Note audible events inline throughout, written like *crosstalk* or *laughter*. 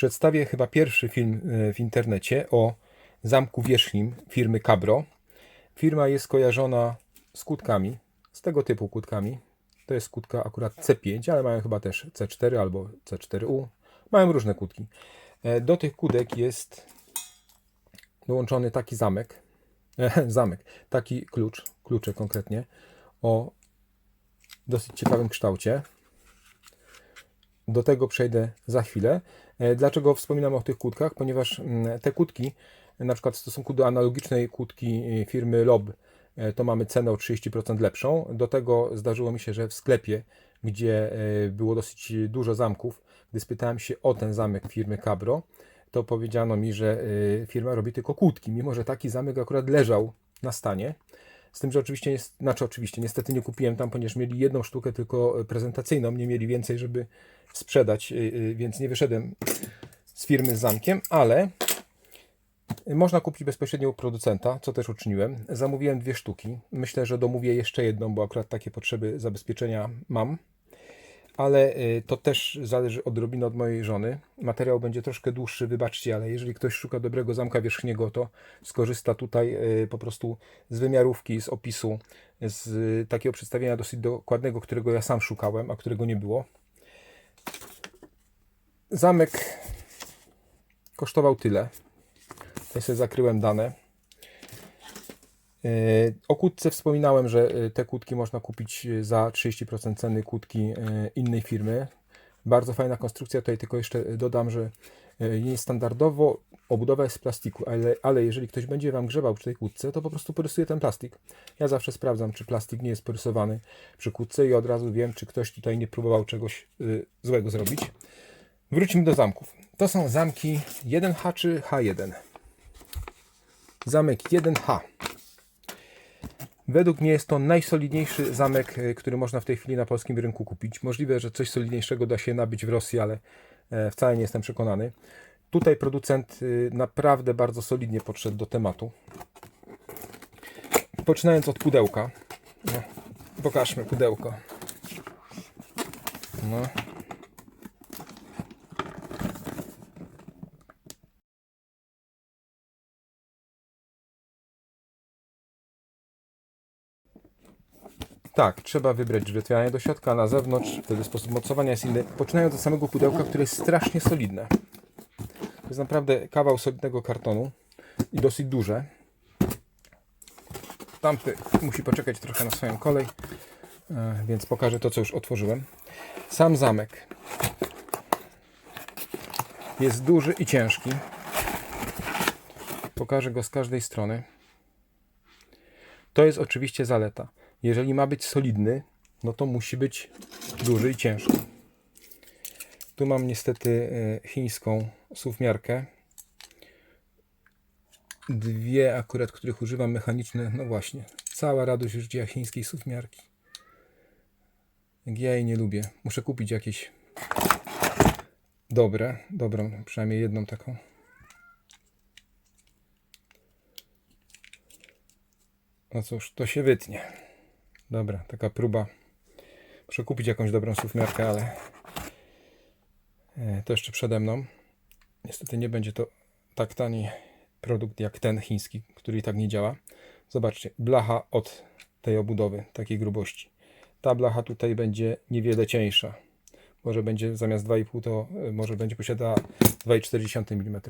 Przedstawię chyba pierwszy film e, w internecie o zamku wierzchnim firmy Cabro. Firma jest kojarzona z kłódkami, z tego typu kłódkami. To jest kłódka akurat C5, ale mają chyba też C4 albo C4U. Mają różne kłódki. E, Do tych kłódek jest dołączony taki zamek, *laughs* zamek, taki klucz, klucze konkretnie, o dosyć ciekawym kształcie. Do tego przejdę za chwilę. E, Dlaczego wspominam o tych kłódkach? Ponieważ mm, te kłódki, na przykład w stosunku do analogicznej kłódki e, firmy Lob, e, to mamy cenę o 30% lepszą. Do tego zdarzyło mi się, że w sklepie, gdzie było dosyć dużo zamków, gdy spytałem się o ten zamek firmy Cabro, to powiedziano mi, że firma robi tylko kłódki, mimo że taki zamek akurat leżał na stanie. Z tym, że oczywiście, jest, znaczy oczywiście, niestety nie kupiłem tam, ponieważ mieli jedną sztukę tylko prezentacyjną, nie mieli więcej, żeby sprzedać, y, y, więc nie wyszedłem z firmy z zamkiem, ale można kupić bezpośrednio u producenta, co też uczyniłem. Zamówiłem dwie sztuki. Myślę, że domówię jeszcze jedną, bo akurat takie potrzeby zabezpieczenia mam. Ale y, to też zależy odrobinę od mojej żony. Materiał będzie troszkę dłuższy, wybaczcie, ale jeżeli ktoś szuka dobrego zamka wierzchniego, to skorzysta tutaj y, po prostu z wymiarówki, z opisu, z takiego przedstawienia dosyć dokładnego, którego ja sam szukałem, a którego nie było. Zamek kosztował tyle. Tutaj sobie zakryłem dane. Yy, O kłódce wspominałem, że yy, te kłódki można kupić yy, za 30% ceny kłódki innej firmy. Bardzo fajna konstrukcja. Tutaj tylko jeszcze dodam, że niestandardowo obudowa jest z plastiku, ale, ale jeżeli ktoś będzie Wam grzebał przy tej kłódce, to po prostu porysuje ten plastik. Ja zawsze sprawdzam, czy plastik nie jest porysowany przy kłódce i od razu wiem, czy ktoś tutaj nie próbował czegoś yy, złego zrobić. Wróćmy do zamków. To są zamki 1H czy H1. Zamek 1H. Według mnie jest to najsolidniejszy zamek, y, który można w tej chwili na polskim rynku kupić. Możliwe, że coś solidniejszego da się nabyć w Rosji, ale e, wcale nie jestem przekonany. Tutaj producent y, naprawdę bardzo solidnie podszedł do tematu. Poczynając od pudełka. No, pokażmy pudełko. No. Tak, trzeba wybrać drzwiotwieranie do środka, na zewnątrz wtedy sposób mocowania jest inny. Poczynając od samego pudełka, które jest strasznie solidne. To jest naprawdę kawał solidnego kartonu i dosyć duże. Tamty musi poczekać trochę na swoją kolej, e, więc pokażę to, co już otworzyłem. Sam zamek jest duży i ciężki. Pokażę go z każdej strony. To jest oczywiście zaleta. Jeżeli ma być solidny, no to musi być duży i ciężki. Tu mam niestety e, chińską suwmiarkę. Dwie akurat, których używam mechaniczne, no właśnie. Cała radość użycia chińskiej suwmiarki. Ja jej nie lubię. Muszę kupić jakieś dobre, dobrą, przynajmniej jedną taką. No cóż, to się wytnie. Dobra, taka próba. Muszę kupić jakąś dobrą suwmiarkę, ale e, to jeszcze przede mną. Niestety nie będzie to tak tani produkt jak ten chiński, który i tak nie działa. Zobaczcie, blacha od tej obudowy, takiej grubości. Ta blacha tutaj będzie niewiele cieńsza. Może będzie zamiast 2,5 to e, może będzie posiadała 2,4 mm.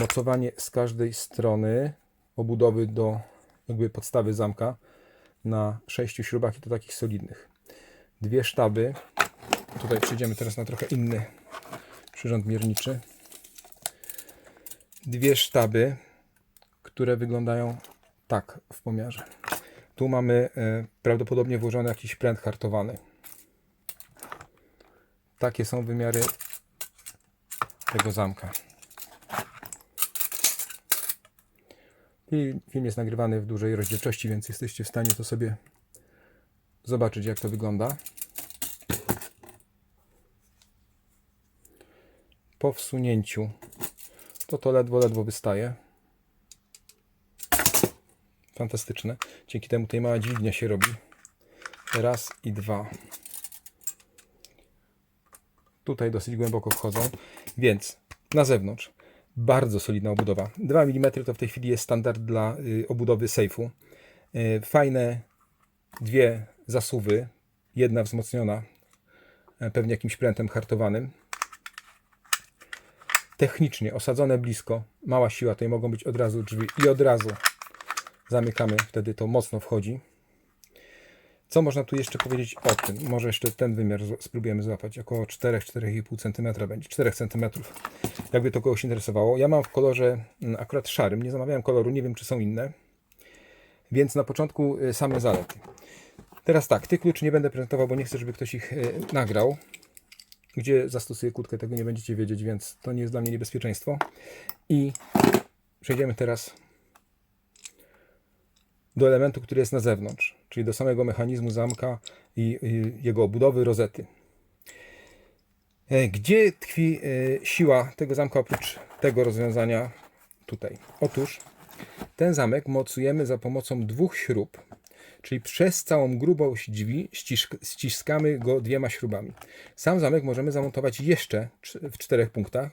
Mocowanie z każdej strony obudowy do jakby podstawy zamka na sześciu śrubach i to takich solidnych. Dwie sztaby. Tutaj przejdziemy teraz na trochę inny przyrząd mierniczy. Dwie sztaby, które wyglądają tak w pomiarze. Tu mamy e, prawdopodobnie włożony jakiś pręt hartowany. Takie są wymiary tego zamka. Film jest nagrywany w dużej rozdzielczości, więc jesteście w stanie to sobie zobaczyć, jak to wygląda. Po wsunięciu to to ledwo, ledwo wystaje. Fantastyczne. Dzięki temu tej mała dźwignia się robi. Raz i dwa. Tutaj dosyć głęboko wchodzą, więc na zewnątrz. Bardzo solidna obudowa. 2 mm to w tej chwili jest standard dla y, obudowy sejfu. Y, Fajne dwie zasuwy. Jedna wzmocniona e, pewnie jakimś prętem hartowanym. Technicznie osadzone blisko. Mała siła, tutaj mogą być od razu drzwi i od razu zamykamy. Wtedy to mocno wchodzi. Co można tu jeszcze powiedzieć o tym? Może jeszcze ten wymiar spróbujemy złapać. Około 4-4,5 cm będzie. 4 cm. Jakby to kogoś interesowało. Ja mam w kolorze mm, akurat szarym. Nie zamawiałem koloru, nie wiem czy są inne. Więc na początku y, same zalety. Teraz tak, tych kluczy nie będę prezentował, bo nie chcę, żeby ktoś ich y, nagrał. Gdzie zastosuję kłódkę, tego nie będziecie wiedzieć, więc to nie jest dla mnie niebezpieczeństwo. I przejdziemy teraz do elementu, który jest na zewnątrz, czyli do samego mechanizmu zamka i y, jego obudowy, rozety. E, Gdzie tkwi e, siła tego zamka oprócz tego rozwiązania tutaj? Otóż ten zamek mocujemy za pomocą dwóch śrub, czyli przez całą grubość drzwi ścisk- ściskamy go dwiema śrubami. Sam zamek możemy zamontować jeszcze cz- w czterech punktach.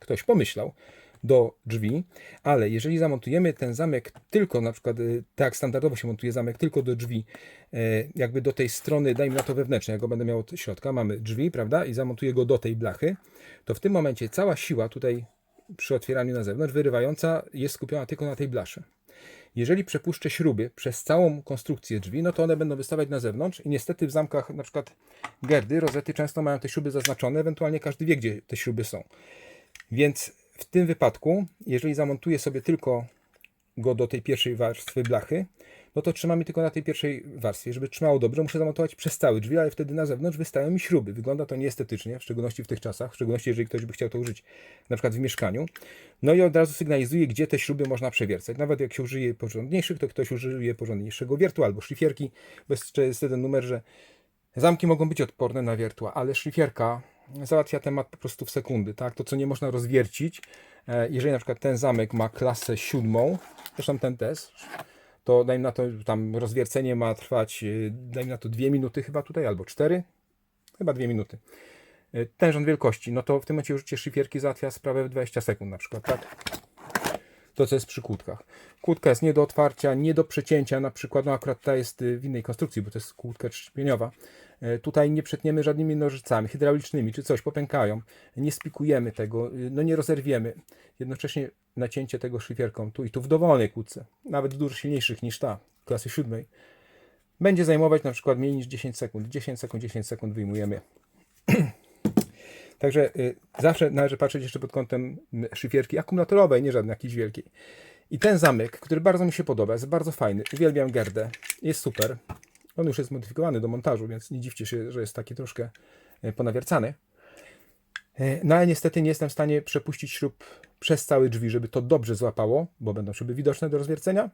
Ktoś pomyślał do drzwi, ale jeżeli zamontujemy ten zamek tylko, na przykład y, tak standardowo się montuje zamek tylko do drzwi, e, jakby do tej strony, dajmy na to wewnętrznej, jak go będę miał od środka, mamy drzwi, prawda, i zamontuję go do tej blachy, to w tym momencie cała siła tutaj przy otwieraniu na zewnątrz, wyrywająca, jest skupiona tylko na tej blaszy. Jeżeli przepuszczę śruby przez całą konstrukcję drzwi, no to one będą wystawać na zewnątrz i niestety w zamkach na przykład gerdy, rozety często mają te śruby zaznaczone, ewentualnie każdy wie, gdzie te śruby są. Więc w tym wypadku, jeżeli zamontuję sobie tylko go do tej pierwszej warstwy blachy, no to trzymamy tylko na tej pierwszej warstwie. Żeby trzymało dobrze, muszę zamontować przez cały drzwi, ale wtedy na zewnątrz wystają mi śruby. Wygląda to nieestetycznie, w szczególności w tych czasach, w szczególności jeżeli ktoś by chciał to użyć na przykład w mieszkaniu. No i od razu sygnalizuje, gdzie te śruby można przewiercać. Nawet jak się użyje porządniejszych, to ktoś użyje porządniejszego wiertła albo szlifierki, bo jeszcze jest ten numer, że Zamki mogą być odporne na wiertła, ale szlifierka załatwia temat po prostu w sekundy, tak? To, co nie można rozwiercić, e, jeżeli na przykład ten zamek ma klasę siódmą, zresztą ten też, to dajmy na to, tam rozwiercenie ma trwać, e, dajmy na to dwie minuty chyba tutaj, albo cztery, chyba dwie minuty. E, Ten rząd wielkości, no to w tym momencie użycie szlifierki załatwia sprawę w 20 sekund na przykład, tak? to, co jest przy kłódkach. Kłódka jest nie do otwarcia, nie do przecięcia, na przykład, no akurat ta jest w innej konstrukcji, bo to jest kłódka trzpieniowa. E, Tutaj nie przetniemy żadnymi nożycami hydraulicznymi, czy coś, popękają. Nie spikujemy tego, y, no nie rozerwiemy. Jednocześnie nacięcie tego szlifierką tu i tu w dowolnej kłódce, nawet dużo silniejszych niż ta, klasy siódmej, będzie zajmować na przykład mniej niż 10 sekund. 10 sekund, 10 sekund wyjmujemy. *clears throat* Także y, zawsze należy patrzeć jeszcze pod kątem szyfierki akumulatorowej, nie żadnej jakiejś wielkiej. I ten zamek, który bardzo mi się podoba, jest bardzo fajny. Uwielbiam Gerdę. Jest super. On już jest modyfikowany do montażu, więc nie dziwcie się, że jest taki troszkę y, ponawiercany. Y, No ale niestety nie jestem w stanie przepuścić śrub przez całe drzwi, żeby to dobrze złapało, bo będą śruby widoczne do rozwiercenia.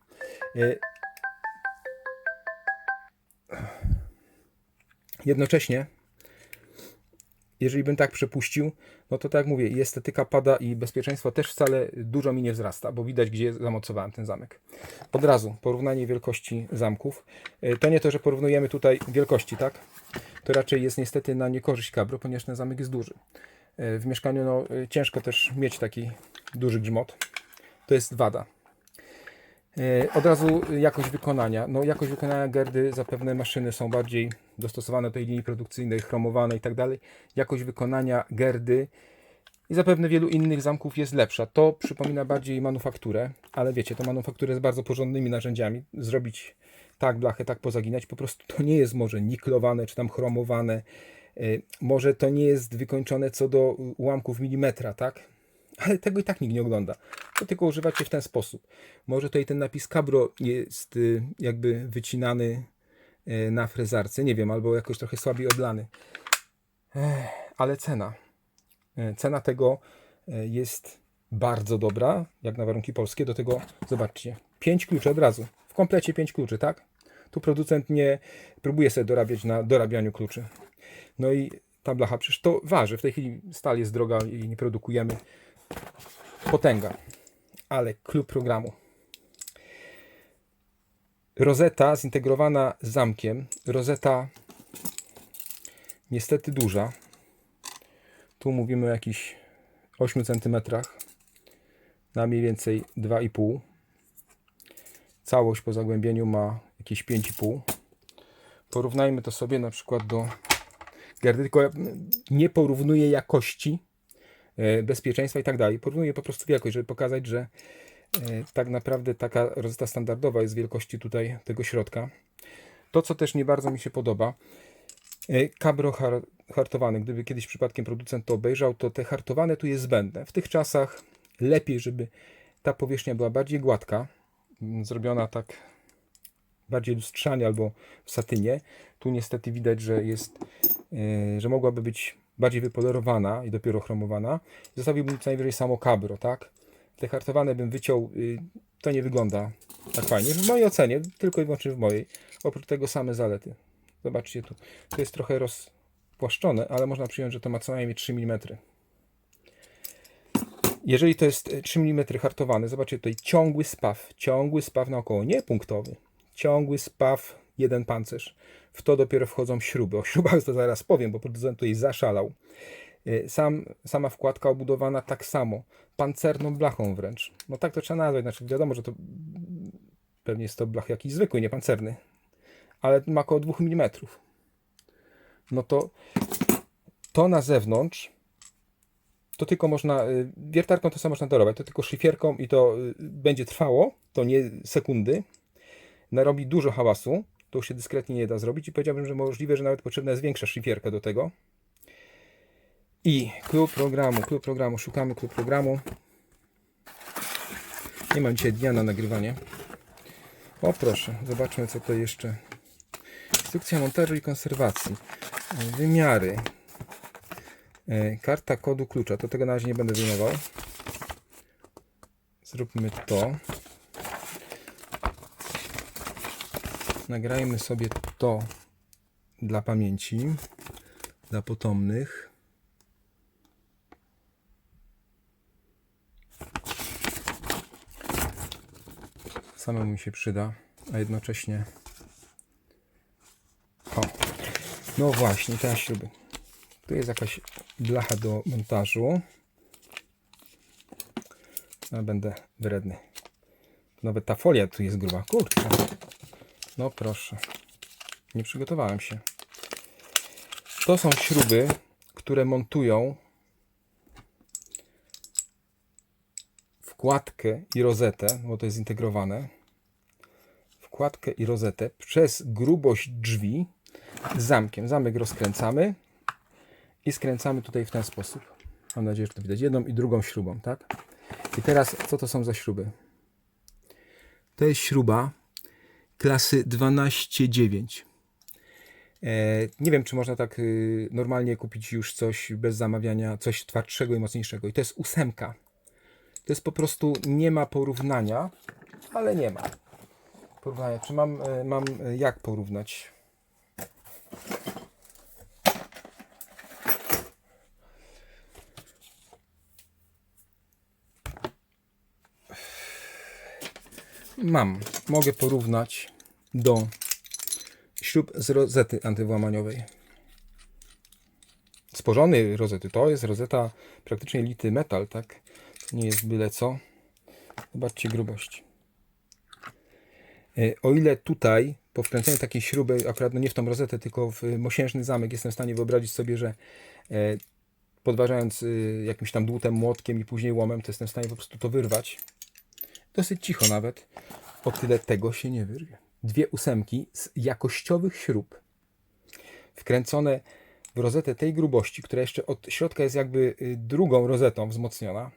Y, Jednocześnie jeżeli bym tak przepuścił, no to tak jak mówię, i estetyka pada i bezpieczeństwo też wcale dużo mi nie wzrasta, bo widać, gdzie zamocowałem ten zamek. Od razu porównanie wielkości zamków. E, To nie to, że porównujemy tutaj wielkości, tak? To raczej jest niestety na niekorzyść kabro, ponieważ ten zamek jest duży. E, W mieszkaniu no, e, ciężko też mieć taki duży grzmot. To jest wada. E, Od razu jakość wykonania. No, jakość wykonania Gerdy, zapewne maszyny są bardziej dostosowane do tej linii produkcyjnej, chromowane i tak dalej. Jakość wykonania Gerdy i zapewne wielu innych zamków jest lepsza. To przypomina bardziej manufakturę, ale wiecie, to manufakturę z bardzo porządnymi narzędziami. Zrobić tak blachę, tak pozaginać, po prostu to nie jest może niklowane czy tam chromowane. E, Może to nie jest wykończone co do ułamków milimetra, tak? Ale tego i tak nikt nie ogląda. To tylko używacie w ten sposób. Może tutaj ten napis Cabro jest y, jakby wycinany y, na frezarce, nie wiem, albo jakoś trochę słabiej odlany. Ale cena. E, Cena tego e, jest bardzo dobra, jak na warunki polskie. Do tego, zobaczcie, 5 kluczy od razu. W komplecie 5 kluczy, tak? Tu producent nie próbuje sobie dorabiać na dorabianiu kluczy. No i ta blacha, przecież to waży. W tej chwili stal jest droga i nie produkujemy potęga, ale klub programu. Rozeta zintegrowana z zamkiem. Rozeta niestety duża. Tu mówimy o jakichś 8 cm na mniej więcej 2,5 całość po zagłębieniu ma jakieś 5,5 porównajmy to sobie na przykład do gardy, tylko nie porównuję jakości bezpieczeństwa i tak dalej. Porównuję po prostu wielkość, żeby pokazać, że e, tak naprawdę taka rozeta standardowa jest wielkości tutaj tego środka. To, co też nie bardzo mi się podoba, e, kabro har- hartowane. Gdyby kiedyś przypadkiem producent to obejrzał, to te hartowane tu jest zbędne. W tych czasach lepiej, żeby ta powierzchnia była bardziej gładka, m, zrobiona tak bardziej lustrzanie albo w satynie. Tu niestety widać, że jest, e, że mogłaby być bardziej wypolerowana i dopiero chromowana. Zostawiłbym co najwyżej samo kabro, tak? Te hartowane bym wyciął, y, to nie wygląda tak fajnie. W mojej ocenie, tylko i wyłącznie w mojej. Oprócz tego same zalety. Zobaczcie tu, to jest trochę rozpłaszczone, ale można przyjąć, że to ma co najmniej 3 mm. Jeżeli to jest e, 3 mm hartowany, zobaczcie tutaj ciągły spaw, ciągły spaw naokoło, nie punktowy, ciągły spaw, jeden pancerz. W to dopiero wchodzą śruby. O śrubach to zaraz powiem, bo producent tutaj zaszalał. E, Sam, sama wkładka obudowana tak samo, pancerną blachą wręcz. No tak to trzeba nazwać, znaczy wiadomo, że to pewnie jest to blach jakiś zwykły, nie pancerny, ale ma około 2 mm. No to to na zewnątrz to tylko można, y, wiertarką to samo można darować, to tylko szyfierką i to y, będzie trwało, to nie sekundy. Narobi dużo hałasu, to się dyskretnie nie da zrobić i powiedziałbym, że możliwe, że nawet potrzebna jest większa szyfierka do tego. I klub programu, klub programu, szukamy klub programu. Nie mam dzisiaj dnia na nagrywanie. O proszę, zobaczmy co to jeszcze. Instrukcja montażu i konserwacji. Wymiary. E, Karta kodu klucza. To tego na razie nie będę wyjmował. Zróbmy to. Nagrajmy sobie to dla pamięci, dla potomnych. Samemu mi się przyda, a jednocześnie. O, no właśnie, teraz śruby. Tu jest jakaś blacha do montażu. No, będę wredny. Nawet ta folia tu jest gruba. Kurczę. No proszę. Nie przygotowałem się. To są śruby, które montują wkładkę i rozetę, bo to jest zintegrowane. Wkładkę i rozetę przez grubość drzwi z zamkiem. Zamek rozkręcamy i skręcamy tutaj w ten sposób. Mam nadzieję, że to widać jedną i drugą śrubą, tak? I teraz, co to są za śruby? To jest śruba klasy 12,9. E, nie wiem, czy można tak y, normalnie kupić już coś bez zamawiania, coś twardszego i mocniejszego. I to jest ósemka. To jest po prostu, nie ma porównania, ale nie ma porównania. Czy mam, e, mam e, jak porównać? Mam. Mogę porównać do śrub z rozety antywłamaniowej. Sporzonej rozety. To jest rozeta praktycznie lity metal, tak? To nie jest byle co. Zobaczcie grubość. E, O ile tutaj po wkręceniu takiej śruby, akurat no nie w tą rozetę, tylko w y, mosiężny zamek, jestem w stanie wyobrazić sobie, że e, podważając jakimś tam dłutem, młotkiem i później łomem, to jestem w stanie po prostu to wyrwać. Dosyć cicho nawet. O tyle tego się nie wyrwie. Dwie ósemki z jakościowych śrub wkręcone w rozetę tej grubości, która jeszcze od środka jest jakby y, drugą rozetą wzmocniona,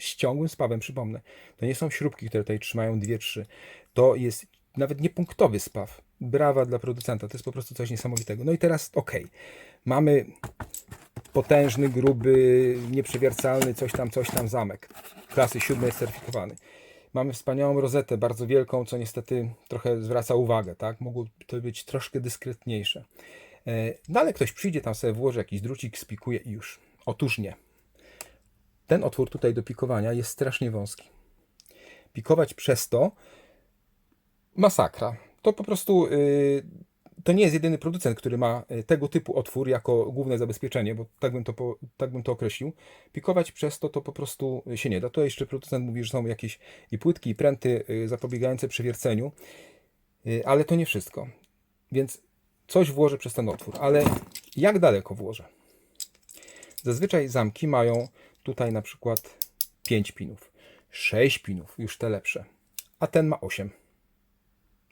z ciągłym spawem, przypomnę. To nie są śrubki, które tutaj trzymają dwie, trzy. To jest nawet niepunktowy spaw. Brawa dla producenta, to jest po prostu coś niesamowitego. No i teraz ok. Mamy potężny, gruby, nieprzewiercalny, coś tam, coś tam zamek. Klasy siódmej certyfikowany. Mamy wspaniałą rozetę, bardzo wielką, co niestety trochę zwraca uwagę, tak? Mogło to być troszkę dyskretniejsze. E, No ale ktoś przyjdzie tam sobie włoży jakiś drucik, spikuje i już. Otóż nie. Ten otwór tutaj do pikowania jest strasznie wąski. Pikować przez to masakra. To po prostu yy, to nie jest jedyny producent, który ma e, tego typu otwór jako główne zabezpieczenie, bo tak bym to, po, tak bym to określił. Pikować przez to to po prostu się nie da. To jeszcze producent mówi, że są jakieś i płytki, i pręty e, zapobiegające przewierceniu, e, ale to nie wszystko. Więc coś włożę przez ten otwór, ale jak daleko włożę? Zazwyczaj zamki mają tutaj na przykład 5 pinów, 6 pinów, już te lepsze, a ten ma 8.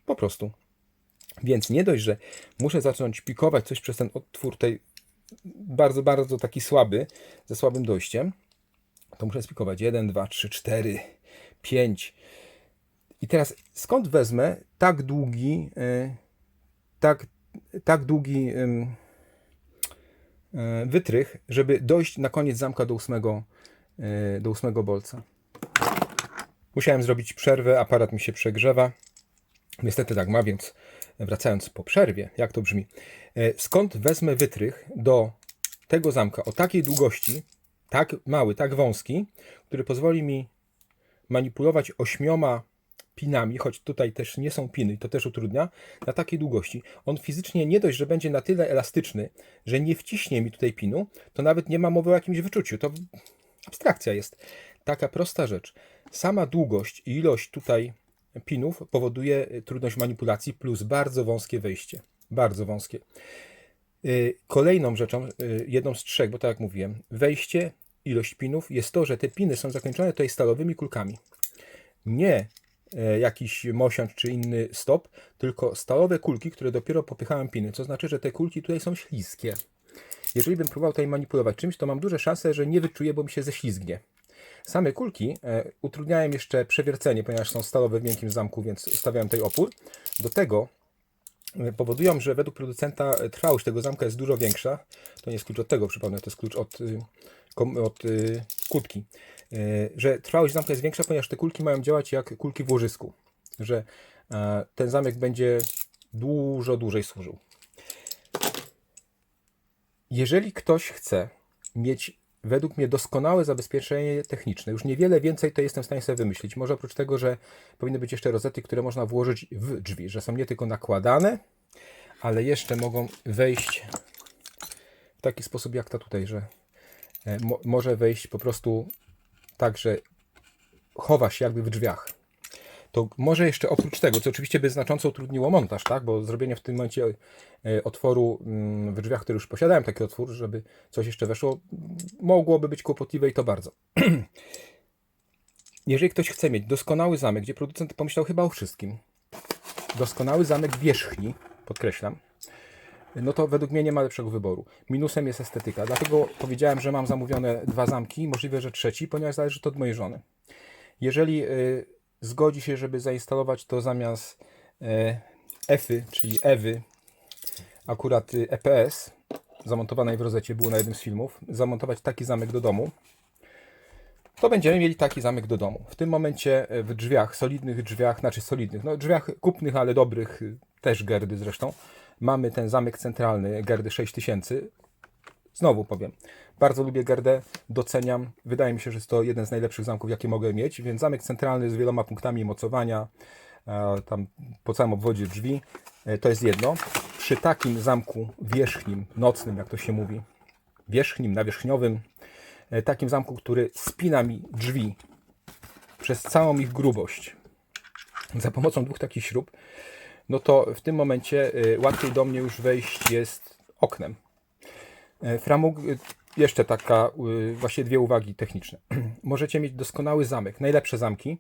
Po prostu. Więc nie dość, że muszę zacząć pikować coś przez ten otwór tej bardzo, bardzo taki słaby, ze słabym dojściem, to muszę spikować 1, 2, 3, 4, 5. I teraz skąd wezmę tak długi, y, tak, tak długi y, wytrych, żeby dojść na koniec zamka do ósmego, y, do ósmego bolca? Musiałem zrobić przerwę, aparat mi się przegrzewa. Niestety tak ma, więc wracając po przerwie, jak to brzmi, e, skąd wezmę wytrych do tego zamka o takiej długości, tak mały, tak wąski, który pozwoli mi manipulować ośmioma pinami, choć tutaj też nie są piny i to też utrudnia, na takiej długości. On fizycznie nie dość, że będzie na tyle elastyczny, że nie wciśnie mi tutaj pinu, to nawet nie ma mowy o jakimś wyczuciu. To abstrakcja jest. Taka prosta rzecz. Sama długość i ilość tutaj pinów powoduje trudność manipulacji plus bardzo wąskie wejście. Bardzo wąskie. Y, kolejną rzeczą, y, jedną z trzech, bo tak jak mówiłem, wejście, ilość pinów jest to, że te piny są zakończone tutaj stalowymi kulkami. Nie e, jakiś mosiądź czy inny stop, tylko stalowe kulki, które dopiero popychają piny. Co znaczy, że te kulki tutaj są śliskie. Jeżeli bym próbował tutaj manipulować czymś, to mam duże szanse, że nie wyczuję, bo mi się ześlizgnie. Same kulki e, utrudniają jeszcze przewiercenie, ponieważ są stalowe w miękkim zamku, więc stawiałem tutaj opór. Do tego e, powodują, że według producenta e, trwałość tego zamka jest dużo większa. To nie jest klucz od tego, przypomnę, to jest klucz od, od kłódki. Że trwałość zamka jest większa, ponieważ te kulki mają działać jak kulki w łożysku. Że ten zamek będzie dużo dłużej służył. Jeżeli ktoś chce mieć według mnie doskonałe zabezpieczenie techniczne. Już niewiele więcej to jestem w stanie sobie wymyślić. Może oprócz tego, że powinny być jeszcze rozety, które można włożyć w drzwi, że są nie tylko nakładane, ale jeszcze mogą wejść w taki sposób jak ta tutaj, że e, mo może wejść po prostu tak, że chowa się jakby w drzwiach to może jeszcze oprócz tego, co oczywiście by znacząco utrudniło montaż, tak? bo zrobienie w tym momencie e, otworu mm, w drzwiach, które już posiadałem taki otwór, żeby coś jeszcze weszło, mogłoby być kłopotliwe i to bardzo. *clears throat* Jeżeli ktoś chce mieć doskonały zamek, gdzie producent pomyślał chyba o wszystkim, doskonały zamek wierzchni, podkreślam, no to według mnie nie ma lepszego wyboru. Minusem jest estetyka, dlatego powiedziałem, że mam zamówione dwa zamki, możliwe, że trzeci, ponieważ zależy to od mojej żony. Jeżeli y, zgodzi się, żeby zainstalować to zamiast EFY, czyli EWY, akurat EPS, zamontowanej w rozecie, było na jednym z filmów, zamontować taki zamek do domu, to będziemy mieli taki zamek do domu. W tym momencie e, w drzwiach, solidnych drzwiach, znaczy solidnych, no drzwiach kupnych, ale dobrych, też Gerdy zresztą, mamy ten zamek centralny Gerdy 6000. Znowu powiem, bardzo lubię Gerdę, doceniam. Wydaje mi się, że jest to jeden z najlepszych zamków, jakie mogę mieć, więc zamek centralny z wieloma punktami mocowania, e, tam po całym obwodzie drzwi, e, to jest jedno. Przy takim zamku wierzchnim, nocnym, jak to się mówi, wierzchnim, nawierzchniowym, e, takim zamku, który spina mi drzwi przez całą ich grubość za pomocą dwóch takich śrub, no to w tym momencie łatwiej do mnie już wejść jest oknem. Framug jeszcze taka, y, właśnie dwie uwagi techniczne. *clears throat* Możecie mieć doskonały zamek, najlepsze zamki,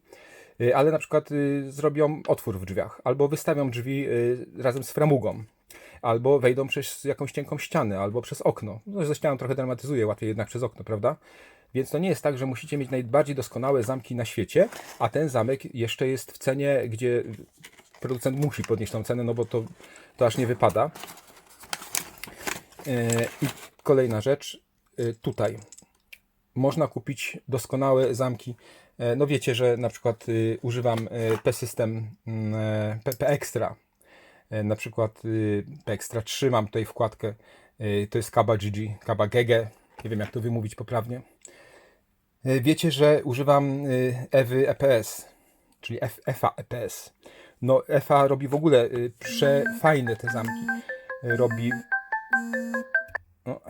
ale na przykład zrobią otwór w drzwiach, albo wystawią drzwi razem z framugą, albo wejdą przez jakąś cienką ścianę, albo przez okno. No, ze ścianą trochę dramatyzuje, łatwiej jednak przez okno, prawda? Więc to nie jest tak, że musicie mieć najbardziej doskonałe zamki na świecie, a ten zamek jeszcze jest w cenie, gdzie producent musi podnieść tą cenę, no bo to, to aż nie wypada. I kolejna rzecz, Y, tutaj można kupić doskonałe zamki. E, no wiecie, że na przykład y, używam e, P-System mm, P, P Extra. E, na przykład P Extra 3 mam tutaj wkładkę. To jest Kaba GG, Kaba GG. Nie wiem jak to wymówić poprawnie. Wiecie, że używam Ewy EPS, czyli EFA EPS. No, Efa robi w ogóle y, przefajne te zamki. Y, Robi. O,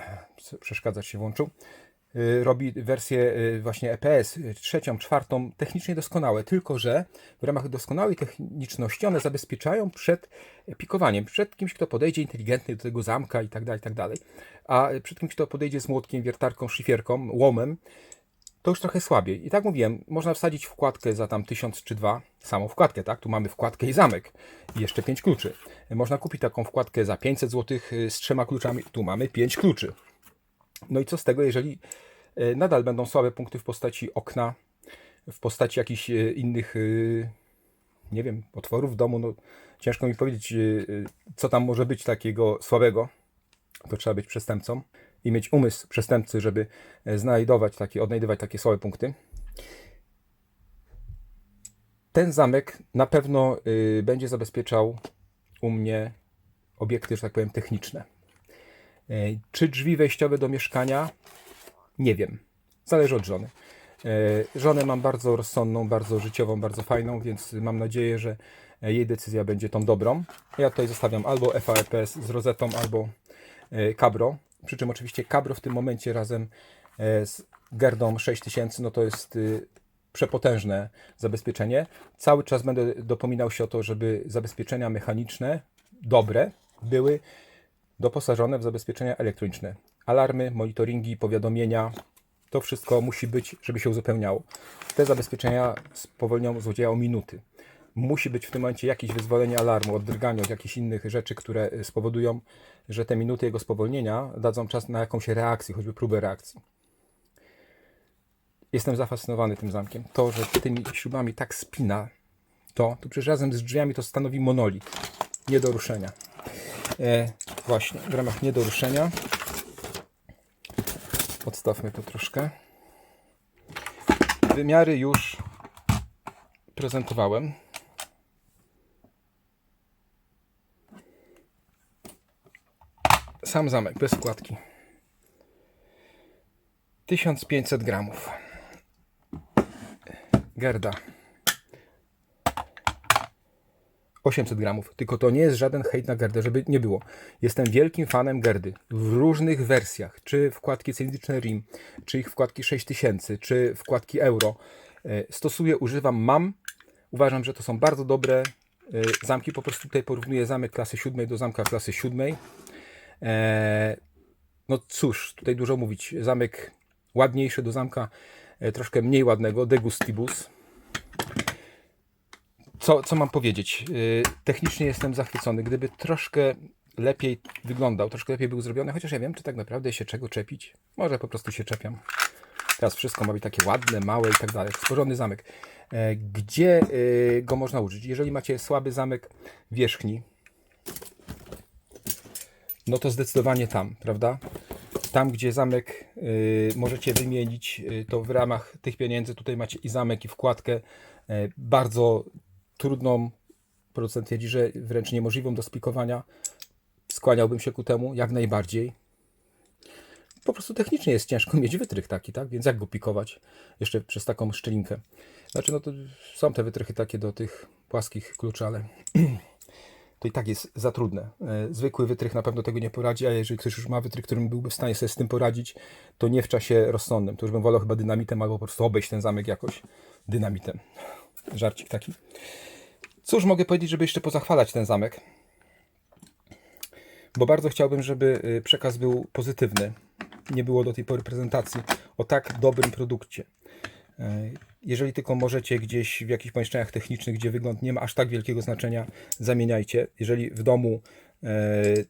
przeszkadzać się włączył. Y, Robi wersję y, właśnie EPS, y, trzecią, czwartą, technicznie doskonałe, tylko że w ramach doskonałej techniczności one zabezpieczają przed pikowaniem, przed kimś, kto podejdzie inteligentnie do tego zamka i tak dalej, tak dalej. A przed kimś, kto podejdzie z młotkiem, wiertarką, szlifierką, łomem, to już trochę słabiej. I tak mówiłem, można wsadzić wkładkę za tam 1000 czy dwa, samą wkładkę, tak? Tu mamy wkładkę i zamek i jeszcze 5 kluczy. Można kupić taką wkładkę za 500 zł z trzema kluczami, tu mamy 5 kluczy. No i co z tego, jeżeli e, nadal będą słabe punkty w postaci okna, w postaci jakichś e, innych, nie wiem, otworów w domu, no ciężko mi powiedzieć, co tam może być takiego słabego. To trzeba być przestępcą i mieć umysł przestępcy, żeby e, znajdować takie, odnajdywać takie słabe punkty. Ten zamek na pewno y, będzie zabezpieczał u mnie obiekty, że tak powiem, techniczne. E, Czy drzwi wejściowe do mieszkania? Nie wiem. Zależy od żony. E, Żonę mam bardzo rozsądną, bardzo życiową, bardzo fajną, więc mam nadzieję, że jej decyzja będzie tą dobrą. Ja tutaj zostawiam albo FAEPS z rozetą, albo Cabro. Przy czym oczywiście Cabro w tym momencie razem e, z Gerdą 6000, no to jest y, przepotężne zabezpieczenie. Cały czas będę dopominał się o to, żeby zabezpieczenia mechaniczne, dobre, były doposażone w zabezpieczenia elektroniczne. Alarmy, monitoringi, powiadomienia, to wszystko musi być, żeby się uzupełniało. Te zabezpieczenia spowolnią złodzieja o minuty. Musi być w tym momencie jakieś wyzwolenie alarmu, oddrganie od jakichś innych rzeczy, które y, spowodują, że te minuty jego spowolnienia dadzą czas na jakąś reakcję, choćby próbę reakcji. Jestem zafascynowany tym zamkiem. To, że tymi śrubami tak spina, to, to przecież razem z drzwiami to stanowi monolit. Nie do ruszenia. E, właśnie, w ramach nie do ruszenia. Podstawmy to troszkę. Wymiary już prezentowałem. Sam zamek, bez wkładki. 1500 gramów. Gerda. 800 gramów. Tylko to nie jest żaden hejt na Gerdę, żeby nie było. Jestem wielkim fanem Gerdy w różnych wersjach. Czy wkładki cylindryczne RIM, czy ich wkładki 6000, czy wkładki euro. E, Stosuję, używam, mam. Uważam, że to są bardzo dobre e, zamki. Po prostu tutaj porównuję zamek klasy 7 do zamka klasy 7. E, No cóż, tutaj dużo mówić. Zamek ładniejszy do zamka e, troszkę mniej ładnego, Degustibus. Co, co mam powiedzieć? Yy, Technicznie jestem zachwycony. Gdyby troszkę lepiej wyglądał, troszkę lepiej był zrobiony, chociaż ja wiem, czy tak naprawdę się czego czepić. Może po prostu się czepiam. Teraz wszystko ma być takie ładne, małe i tak dalej. Stworzony zamek. E, Gdzie go można użyć? Jeżeli macie słaby zamek wierzchni, no to zdecydowanie tam, prawda? Tam, gdzie zamek y, możecie wymienić, y, to w ramach tych pieniędzy tutaj macie i zamek, i wkładkę. y, bardzo trudną, producent twierdzi, że wręcz niemożliwą do spikowania. Skłaniałbym się ku temu jak najbardziej. Po prostu technicznie jest ciężko mieć wytrych taki, tak? Więc jak go pikować? Jeszcze przez taką szczelinkę. Znaczy, no to są te wytrychy takie do tych płaskich kluczy, ale *clears throat* to i tak jest za trudne. E, Zwykły wytrych na pewno tego nie poradzi, a jeżeli ktoś już ma wytrych, którym byłby w stanie sobie z tym poradzić, to nie w czasie rozsądnym. To już bym wolał chyba dynamitem albo po prostu obejść ten zamek jakoś dynamitem. Żarcik taki. Cóż mogę powiedzieć, żeby jeszcze pozachwalać ten zamek? Bo bardzo chciałbym, żeby y, przekaz był pozytywny. Nie było do tej pory prezentacji o tak dobrym produkcie. Jeżeli tylko możecie gdzieś w jakichś pomieszczeniach technicznych, gdzie wygląd nie ma aż tak wielkiego znaczenia, zamieniajcie. Jeżeli w domu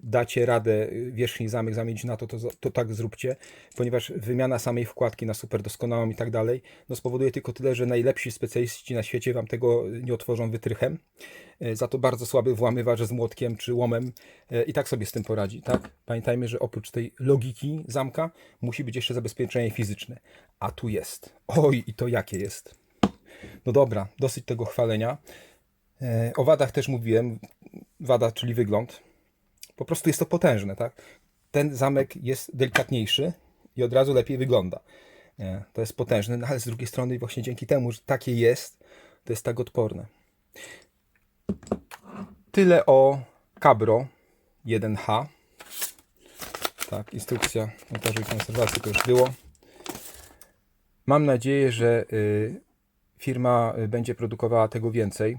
dacie radę wierzchni zamek zamienić na to, to, to tak zróbcie, ponieważ wymiana samej wkładki na super doskonałą i tak dalej, no spowoduje tylko tyle, że najlepsi specjaliści na świecie Wam tego nie otworzą wytrychem. E, Za to bardzo słaby włamywacz z młotkiem czy łomem e, i tak sobie z tym poradzi, tak? Pamiętajmy, że oprócz tej logiki zamka musi być jeszcze zabezpieczenie fizyczne. A tu jest. Oj, i to jakie jest. No dobra, dosyć tego chwalenia. E, O wadach też mówiłem. Wada, czyli wygląd. Po prostu jest to potężne, tak? Ten zamek jest delikatniejszy i od razu lepiej wygląda. To jest potężne, no ale z drugiej strony właśnie dzięki temu, że takie jest, to jest tak odporne. Tyle o Cabro 1H. Tak, instrukcja montażu i konserwacji to już było. Mam nadzieję, że y, firma y, będzie produkowała tego więcej.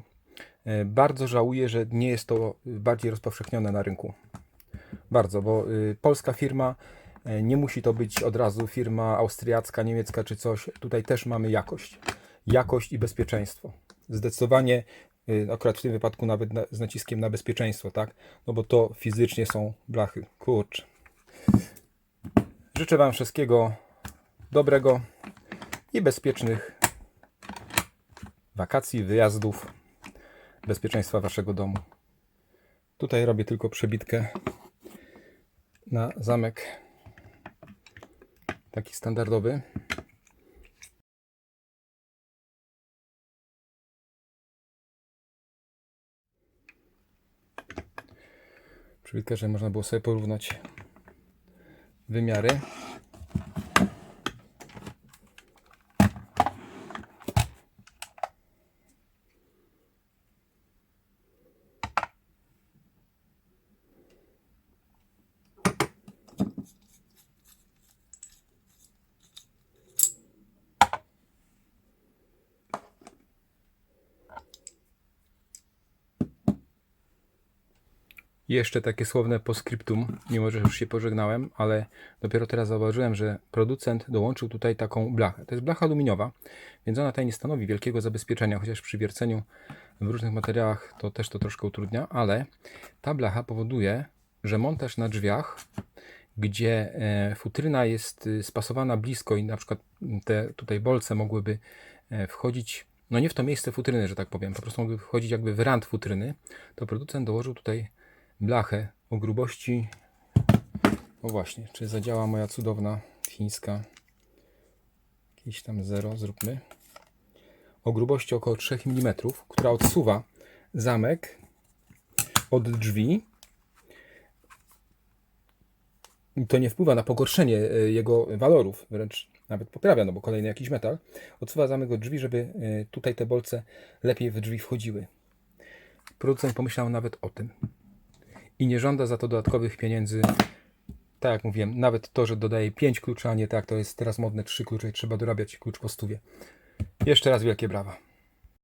Y, Bardzo żałuję, że nie jest to bardziej rozpowszechnione na rynku. Bardzo, bo y, polska firma y, nie musi to być od razu firma austriacka, niemiecka czy coś. Tutaj też mamy jakość. Jakość i bezpieczeństwo. Zdecydowanie, y, akurat w tym wypadku nawet na, z naciskiem na bezpieczeństwo, tak? No bo to fizycznie są blachy. Kurczę. Życzę Wam wszystkiego dobrego i bezpiecznych wakacji, wyjazdów, bezpieczeństwa Waszego domu. Tutaj robię tylko przebitkę na zamek taki standardowy. Przebitkę, żeby można było sobie porównać wymiary. Jeszcze takie słowne postscriptum, mimo że już się pożegnałem, ale dopiero teraz zauważyłem, że producent dołączył tutaj taką blachę. To jest blacha aluminiowa, więc ona tutaj nie stanowi wielkiego zabezpieczenia, chociaż przy wierceniu w różnych materiałach to też to troszkę utrudnia, ale ta blacha powoduje, że montaż na drzwiach, gdzie e, futryna jest y, spasowana blisko i na przykład te tutaj bolce mogłyby e, wchodzić, no nie w to miejsce futryny, że tak powiem, po prostu mogły wchodzić jakby w rand futryny, to producent dołożył tutaj blachę o grubości. O właśnie, czy zadziała moja cudowna chińska. Jakiś tam zero, zróbmy. O grubości około 3 mm, która odsuwa zamek od drzwi. I To nie wpływa na pogorszenie e, jego walorów, wręcz nawet poprawia, no bo kolejny jakiś metal. Odsuwa zamek od drzwi, żeby e, tutaj te bolce lepiej w drzwi wchodziły. Producent pomyślał nawet o tym i nie żąda za to dodatkowych pieniędzy. Tak jak mówiłem, nawet to, że dodaje 5 kluczy, a nie tak, to jest teraz modne 3 klucze i trzeba dorabiać klucz po stówie. Jeszcze raz wielkie brawa.